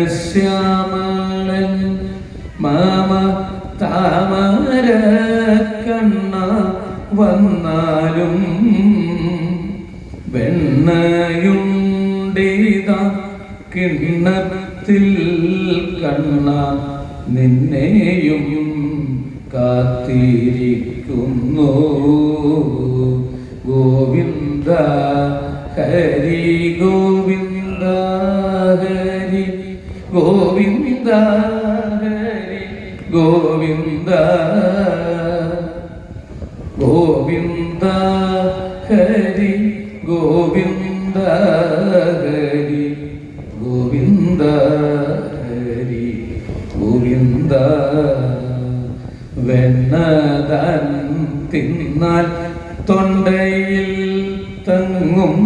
ഘനശ്യാമളൻ മാമ താമര കണ്ണ വന്നാലും വെണ്ണയുണ്ടിത കിണ്ണത്തിൽ കണ്ണ നിന്നെയും കാത്തിരിക്കുന്നു. ഗോവിന്ദ ഹരി ഗോവിന്ദ ഹരി ഗോവിന്ദ ഹരി ഗോവിന്ദ ഗോവിന്ദ ഹരി ഗോവിന്ദ ഹരി ഗോവിന്ദ ഹരി ഗോവിന്ദ വെണ്ണതൻ തിന്നാൽ തൊണ്ടയിൽ തങ്ങും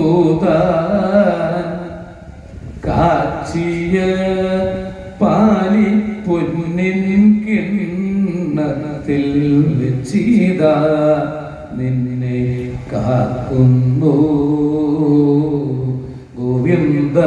ദണ്ണമുണ്ടാമെന്നോർത്തുതാൻ കാച്ചിയ പാലി പൊന്നിൻ കിണ്ണത്തിൽ വെച്ചിത നിന്നെ കാക്കുന്നു. ഗോവിന്ദ